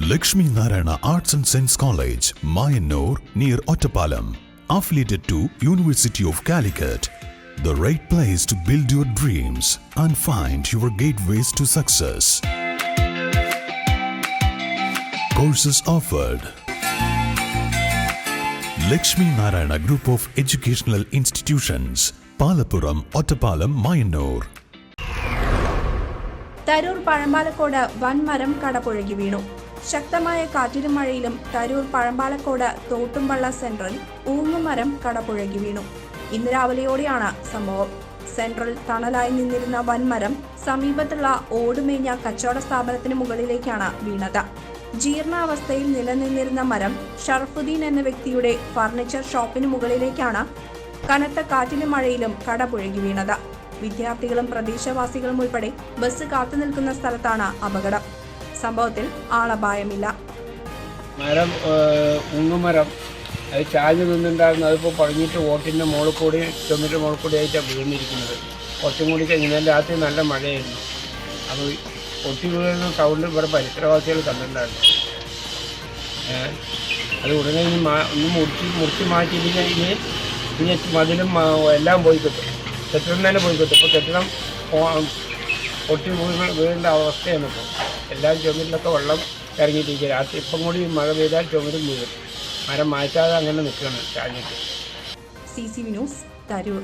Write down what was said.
Lakshmi Narayana Arts and Science College, Mayanur, near Ottapalam. Affiliated to University of Calicut. The right place to build your dreams and find your gateways to success. Courses offered. Lakshmi Narayana Group of Educational Institutions, Palapuram, Ottapalam, Mayanur. Tharoor Pazhampalakode വൻമരം കടപുഴകി വീണു ശക്തമായ കാറ്റിലും മഴയിലും Tarur Pazhampalakode Thottumpalla central ഊങ്ങുമരം കടപുഴകി വീണു. ഇന്ന് രാവിലെയോടെയാണ് സംഭവം. സെൻട്രൽ തണലായി നിന്നിരുന്ന വൻമരം സമീപത്തുള്ള ഓടുമേഞ്ഞ കച്ചവട സ്ഥാപനത്തിന് മുകളിലേക്കാണ് വീണത്. ജീർണാവസ്ഥയിൽ നിലനിന്നിരുന്ന മരം ഷർഫുദ്ദീൻ എന്ന വ്യക്തിയുടെ ഫർണിച്ചർ ഷോപ്പിന് മുകളിലേക്കാണ് കനത്ത കാറ്റിലും മഴയിലും കടപുഴകി വീണത്. വിദ്യാർത്ഥികളും പ്രദേശവാസികളും ഉൾപ്പെടെ ബസ് കാത്തുനിൽക്കുന്ന സ്ഥലത്താണ് അപകടം. സംഭവത്തിൽ ആളപായമില്ല. മരം ഉങ്ങുമരം അത് ചാഞ്ഞു നിന്നുണ്ടായിരുന്നു അതിപ്പോൾ പഴഞ്ഞിട്ട് ഓട്ടിന്റെ മുകളിൽ കൂടി ചുമരിന്റെ മുകളിൽ കൂടി ആയിട്ടാണ് വീണിരിക്കുന്നത്. കുറച്ചും കൂടി കഴിഞ്ഞാൽ രാത്രി നല്ല മഴയായിരുന്നു. അത് പൊട്ടി വീഴുന്ന സൗണ്ട് ഇവിടെ പരിസരവാസികൾ കണ്ടിട്ടുണ്ടായിരുന്നു. അത് ഉടനെ ഇനി മാ ഒന്ന് മുറിച്ച് മുറിച്ച് മാറ്റിയില്ലെങ്കിൽ ഇനി ഇനി മതിലും എല്ലാം പോയി കിട്ടും. കെട്ടിടം തന്നെ പോയി കിട്ടും. ഇപ്പോൾ കെട്ടിടം പൊട്ടി വീഴ വീഴേണ്ട അവസ്ഥയാണ് ഇപ്പോൾ എല്ലാ ചുമരിലൊക്കെ വെള്ളം ഇറങ്ങിയിട്ടിരിക്കുക. രാത്രി ഇപ്പം കൂടി മഴ പെയ്താൽ ചുമരും മുഴുവൻ. മരം മാറ്റാതെ അങ്ങനെ നിൽക്കുകയാണ് ചാഞ്ഞിട്ട് സി സി വിനോസ് തരൂർ.